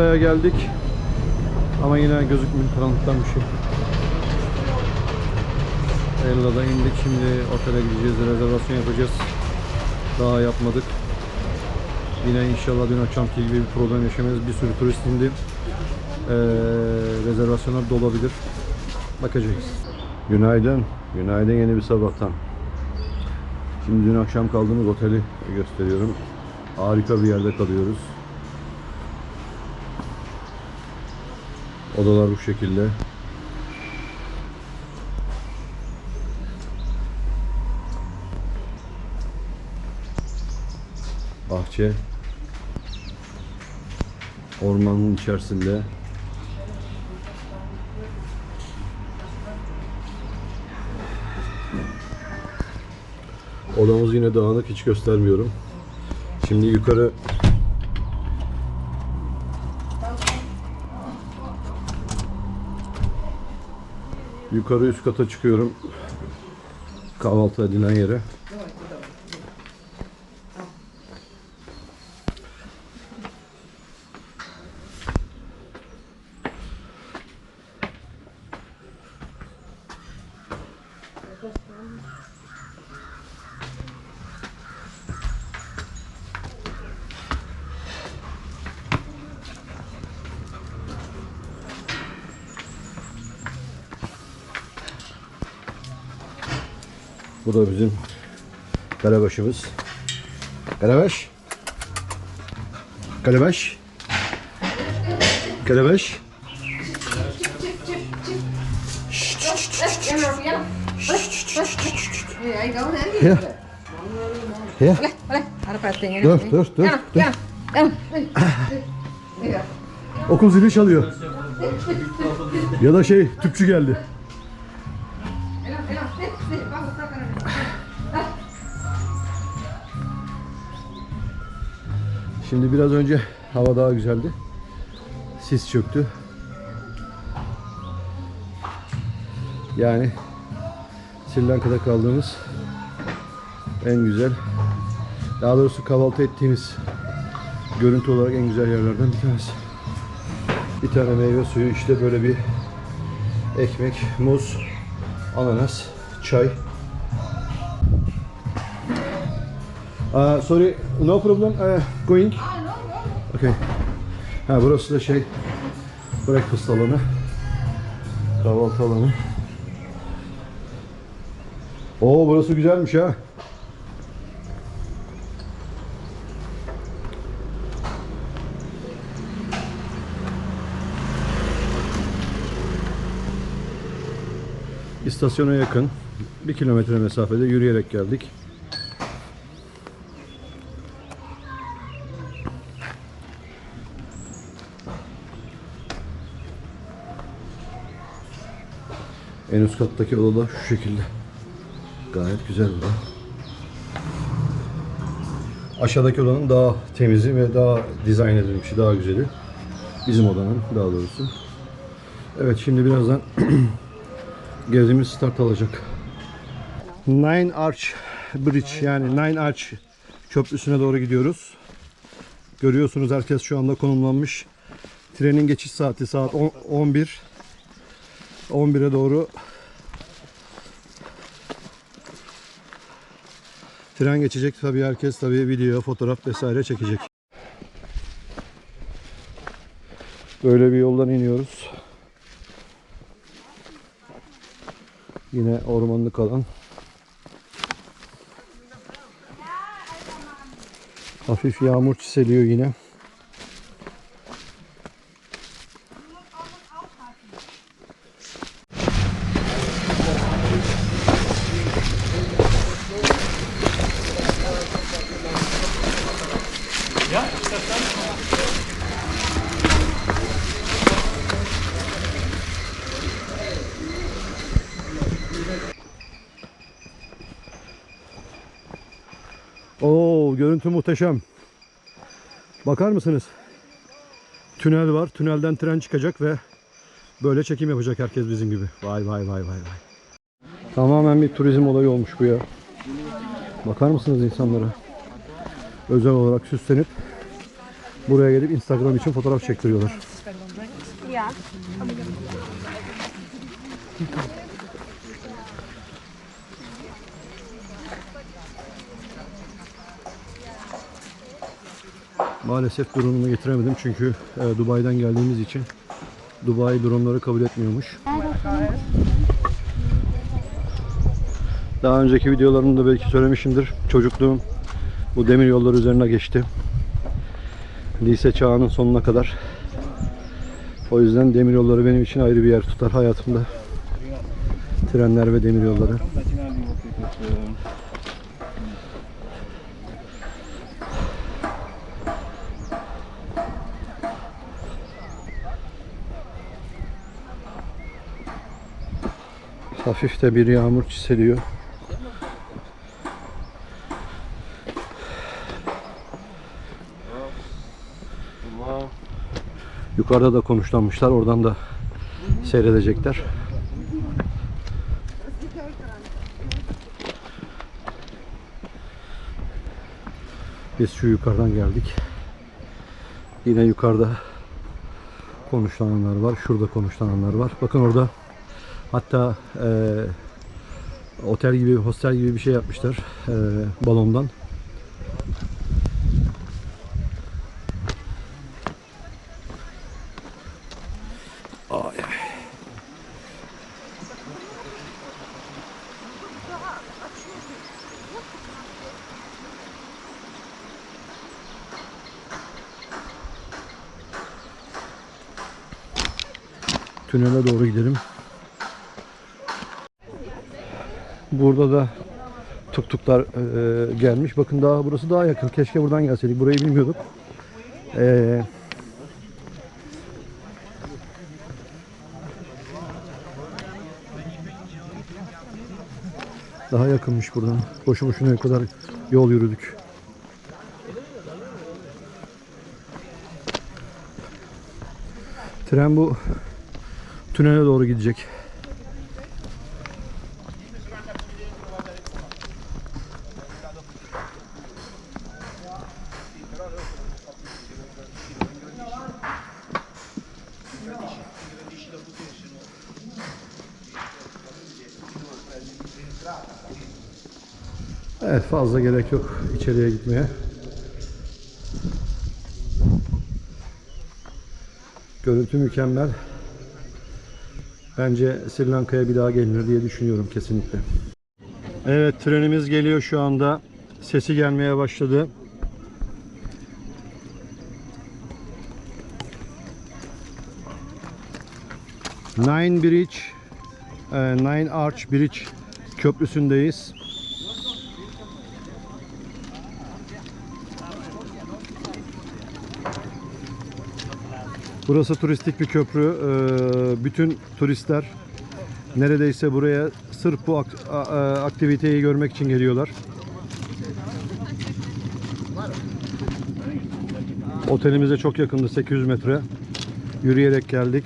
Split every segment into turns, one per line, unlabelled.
Ella'ya geldik. Ama yine gözükmüyor karanlıktan bir şey. Ella'da indik. Şimdi otele gideceğiz. Rezervasyon yapacağız. Daha yapmadık. Yine inşallah dün akşamki gibi bir problem yaşamayız. Bir sürü turist indi. Ee, rezervasyonlar dolabilir. Bakacağız. Günaydın. Günaydın yeni bir sabahtan. Şimdi dün akşam kaldığımız oteli gösteriyorum. Harika bir yerde kalıyoruz. Odalar bu şekilde. Bahçe. Ormanın içerisinde. Odamız yine dağınık hiç göstermiyorum. Şimdi yukarı yukarı üst kata çıkıyorum. Kahvaltı edilen yere. Bu da bizim karabaşımız. Karabaş. Karabaş. Karabaş.
Haar petting.
Dur, dur, dur, dur. Okul zili çalıyor. Ya da şey tüpçü geldi. Şimdi biraz önce hava daha güzeldi. Sis çöktü. Yani Sri Lanka'da kaldığımız en güzel, daha doğrusu kahvaltı ettiğimiz görüntü olarak en güzel yerlerden bir tanesi. Bir tane meyve suyu işte böyle bir ekmek, muz, ananas, çay. Uh, sorry, no problem. Uh, going. Okay. Ha burası da şey breakfast alanı. Kahvaltı alanı. Oo burası güzelmiş ha. İstasyona yakın. Bir kilometre mesafede yürüyerek geldik. En üst kattaki oda da şu şekilde. Gayet güzel oda. Aşağıdaki odanın daha temizi ve daha dizayn edilmişi, daha güzeli. Bizim odanın daha doğrusu. Evet şimdi birazdan gezimiz start alacak. Nine Arch Bridge yani Nine Arch köprüsüne doğru gidiyoruz. Görüyorsunuz herkes şu anda konumlanmış. Trenin geçiş saati saat 10 11. 11'e doğru tren geçecek. Tabii herkes tabii video, fotoğraf vesaire çekecek. Böyle bir yoldan iniyoruz. Yine ormanlık alan. Hafif yağmur çiseliyor yine. Oo, görüntü muhteşem. Bakar mısınız? Tünel var. Tünelden tren çıkacak ve böyle çekim yapacak herkes bizim gibi. Vay vay vay vay vay. Tamamen bir turizm olayı olmuş bu ya. Bakar mısınız insanlara? Özel olarak süslenip buraya gelip Instagram için fotoğraf çektiriyorlar.
Ja.
Maalesef drone'umu getiremedim çünkü e, Dubai'den geldiğimiz için Dubai drone'ları kabul etmiyormuş. Daha önceki videolarımda belki söylemişimdir. Çocukluğum bu demir yolları üzerine geçti. Lise çağının sonuna kadar. O yüzden demir yolları benim için ayrı bir yer tutar hayatımda. Trenler ve demir yolları. Hafif de bir yağmur çiseliyor. Yukarıda da konuşlanmışlar. Oradan da seyredecekler. Biz şu yukarıdan geldik. Yine yukarıda konuşlananlar var. Şurada konuşlananlar var. Bakın orada hatta eee, otel gibi, hostel gibi bir şey yapmışlar eee, balondan. Tünele doğru gidelim. Burada da tuk-tuklar e, gelmiş. Bakın daha burası daha yakın. Keşke buradan gelseydik. Burayı bilmiyorduk. E, daha yakınmış buradan. Boşu boşuna kadar yol yürüdük. Tren bu tünele doğru gidecek. Evet fazla gerek yok içeriye gitmeye. Görüntü mükemmel. Bence Sri Lanka'ya bir daha gelinir diye düşünüyorum kesinlikle. Evet trenimiz geliyor şu anda. Sesi gelmeye başladı. Nine Bridge, e, Nine Arch Bridge köprüsündeyiz. Burası turistik bir köprü. Ee, Bütün turistler neredeyse buraya sırf bu aktiviteyi görmek için geliyorlar. Otelimize çok yakındı 800 metre. Yürüyerek geldik.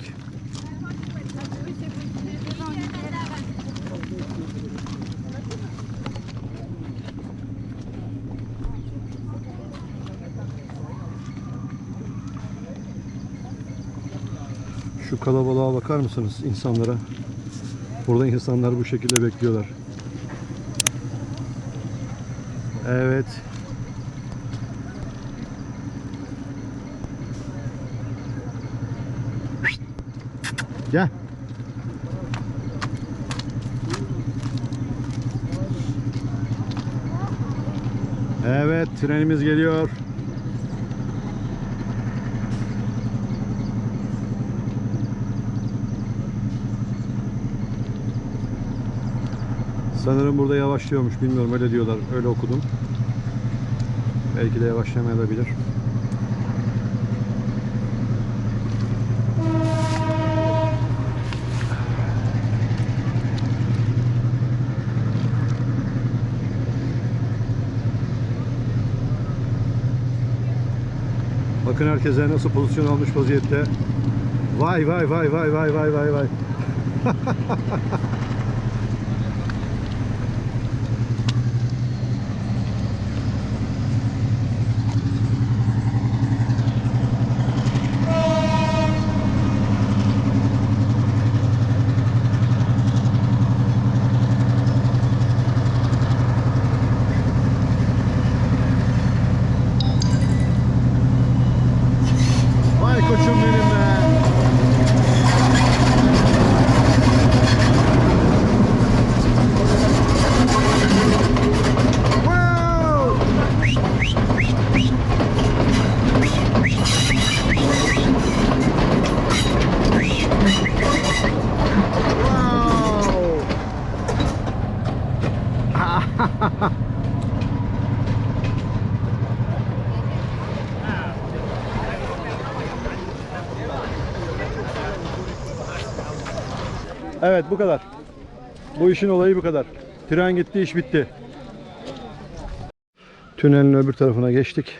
Şu kalabalığa bakar mısınız insanlara? Burada insanlar bu şekilde bekliyorlar. Evet. Gel. Evet, trenimiz geliyor. Sanırım burada yavaşlıyormuş. Bilmiyorum öyle diyorlar. Öyle okudum. Belki de yavaşlamayabilir. Bakın herkese nasıl pozisyon almış vaziyette. Vay vay vay vay vay vay vay vay. Evet bu kadar. Bu işin olayı bu kadar. Tren gitti iş bitti. Tünelin öbür tarafına geçtik.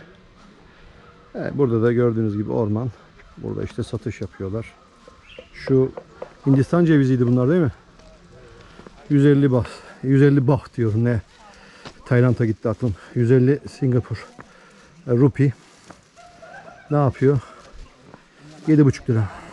Evet, burada da gördüğünüz gibi orman. Burada işte satış yapıyorlar. Şu Hindistan ceviziydi bunlar değil mi? 150 baht. 150 baht diyorum ne? Tayland'a gitti aklım. 150 Singapur e, rupi. Ne yapıyor? 7,5 lira.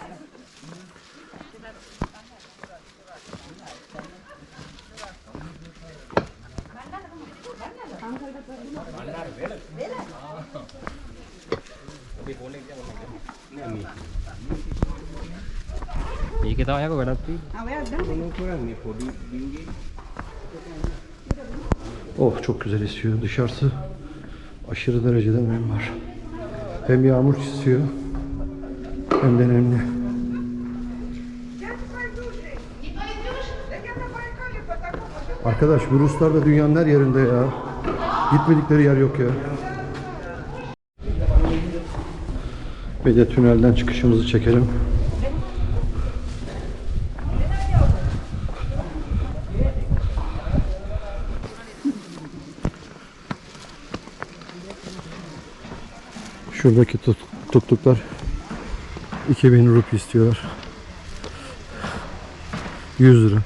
Vậy cái to có đó tí.
A ver, dame.
Oh çok güzel esiyor. Dışarısı aşırı derecede nem var. Hem yağmur çiziyor hem de nemli. Arkadaş bu Ruslar da dünyanın her yerinde ya. Gitmedikleri yer yok ya. Bir de tünelden çıkışımızı çekelim. Şuradaki tut, tuttuklar 2000 rupi istiyorlar. 100 lira.